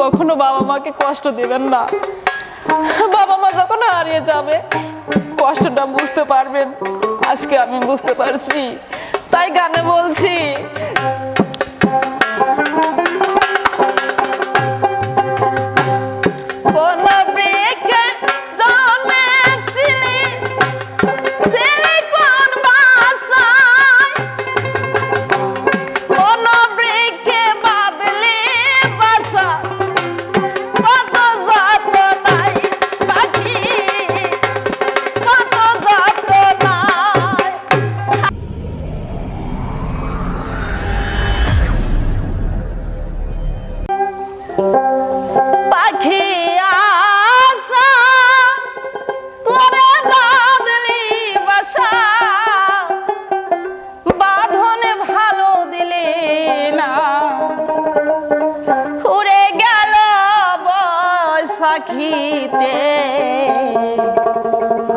কখনো বাবা মাকে কষ্ট দেবেন না। বাবা মা যখন হারিয়ে যাবে, কষ্টটা বুঝতে পারবেন। আজকে আমি বুঝতে পারছি। তাই গানে বলছি বৈশাখীতে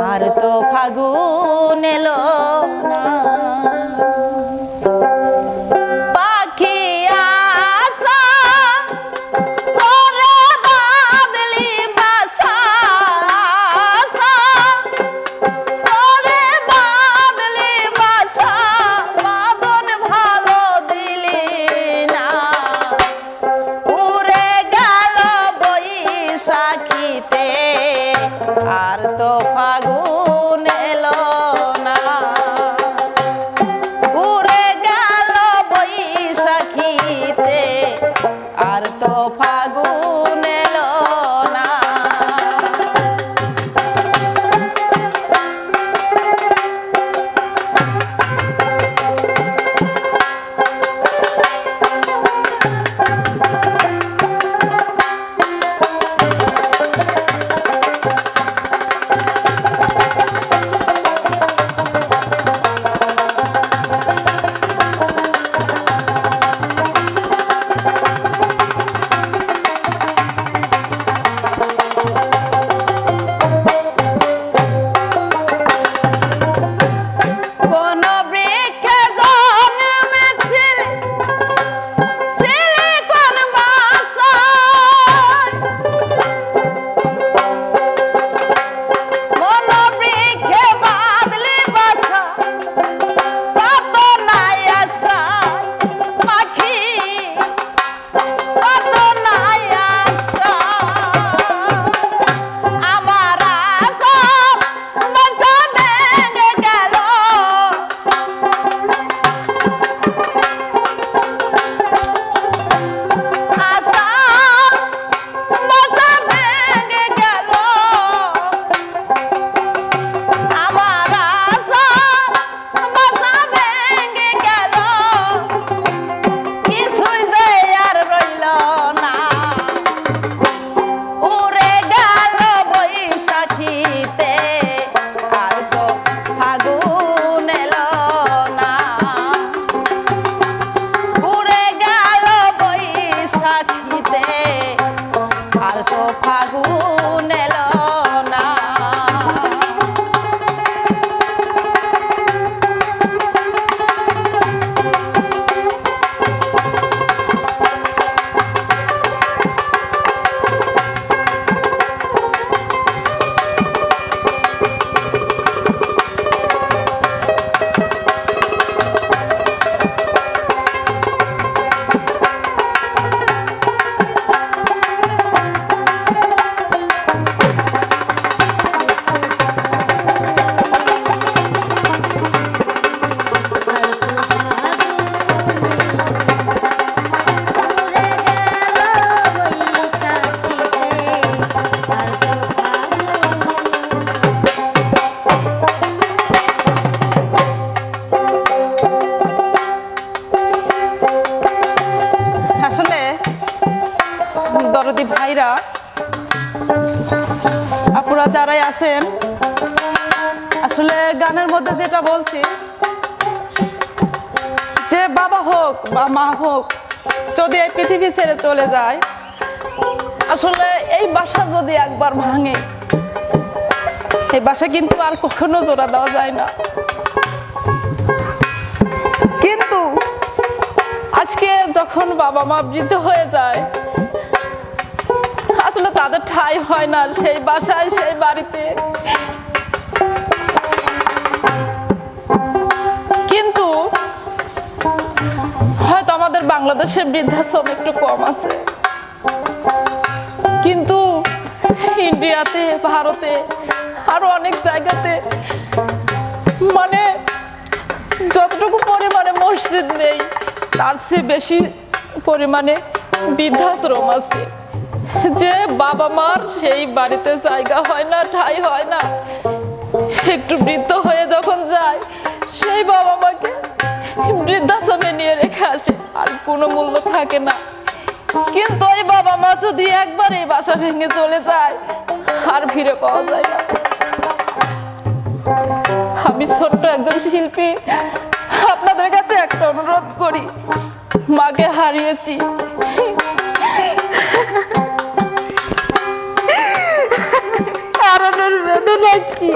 আর তো ফাগুন এলো না। ফাগুন দরদি ভাইরা। আপুরা যারাই আছেন, আসলে গানের মধ্যে যেটা বলছি, যে বাবা হোক বা মা হোক, যদি এই পৃথিবী ছেড়ে চলে যায়, আসলে এই বাসা যদি একবার ভাঙে, এই বাসা কিন্তু আর কখনো জোড়া দেওয়া যায় না। কিন্তু আজকে যখন বাবা মা বৃদ্ধ হয়ে যায় তাদের ঠাই হয় না, সেই বাসায়, সেই বাড়িতে। কিন্তু হয়তো আমাদের বাংলাদেশে বৃদ্ধাশ্রম একটু কম আছে। কিন্তু ইন্ডিয়াতে, ভারতে, আরও অনেক জায়গাতে মানে যতটুকু পরিমাণে মসজিদ নেই, তার চেয়ে বেশি পরিমাণে বৃদ্ধাশ্রম আছে। যে বাবা মার সেই বাড়িতে জায়গা হয় না, ঠাই হয় না। একটু বৃদ্ধ হয়ে যখন যায়, সেই বাবা মাকে বৃদ্ধাশ্রমে নিয়ে রেখে আসে, আর কোনো মূল্য থাকে না। কিন্তু ওই বাবা মা যদি একবার এই বাসা ভেঙে চলে যায়, আর ফিরে পাওয়া যায় না। আমি ছোট্ট একজন শিল্পী, আপনাদের কাছে একটা অনুরোধ করি, মাকে হারিয়েছি। হারানোর বেদনা কি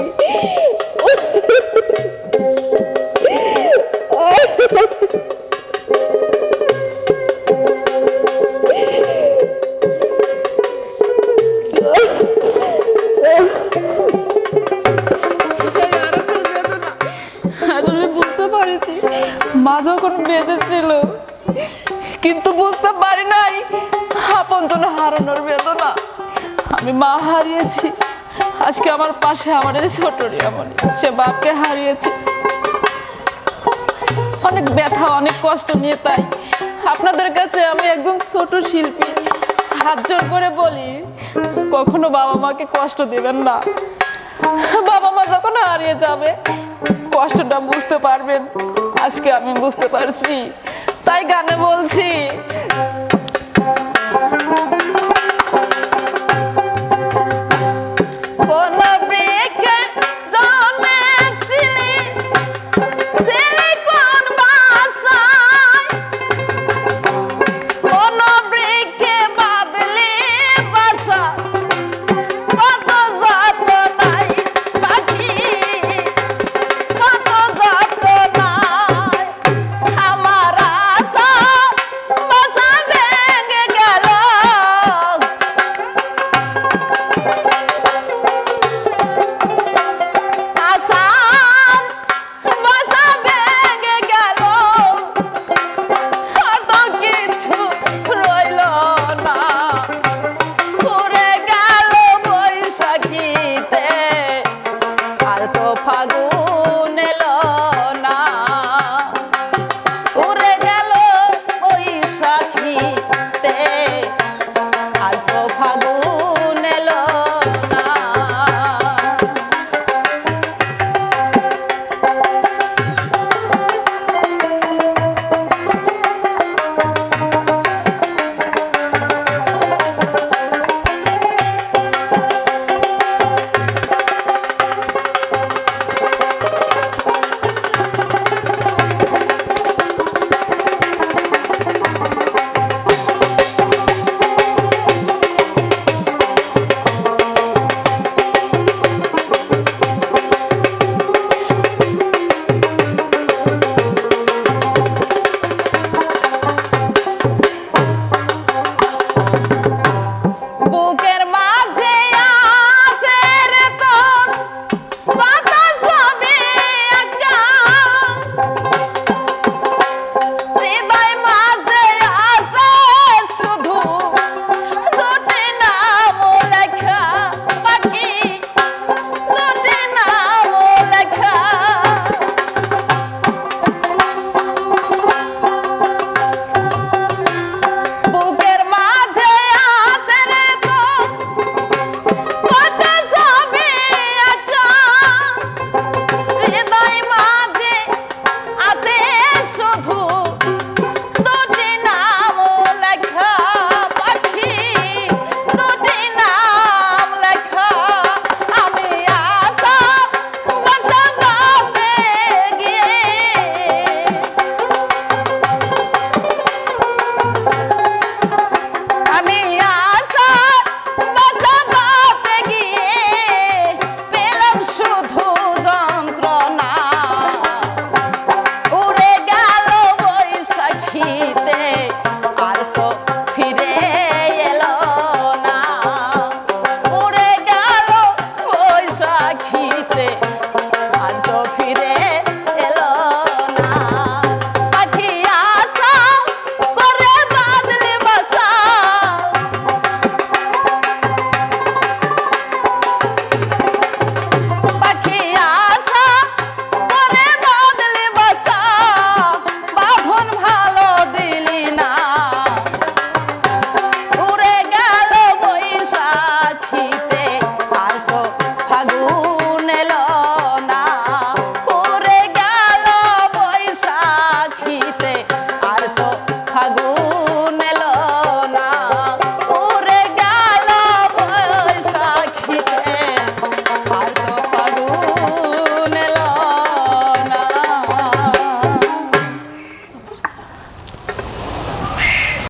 মা যখন বেঁচে ছিল কিন্তু বুঝতে পারি নাই, আপন হারানোর বেদনা। আমি মা হারিয়েছি। আজকে আমার পাশে আমার এই ছোট রিয়ামণি। সে বাপকে হারিয়েছি। অনেক ব্যথা, অনেক কষ্ট নিয়ে তাই আপনাদের কাছে আমি একজন ছোট শিল্পী। হাত জোর করে বলি, কখনো বাবা মাকে কষ্ট দিবেন না। বাবা মা যখন হারিয়ে যাবে, কষ্টটা বুঝতে পারবেন। আজকে আমি বুঝতে পারছি। তাই গানে বলছি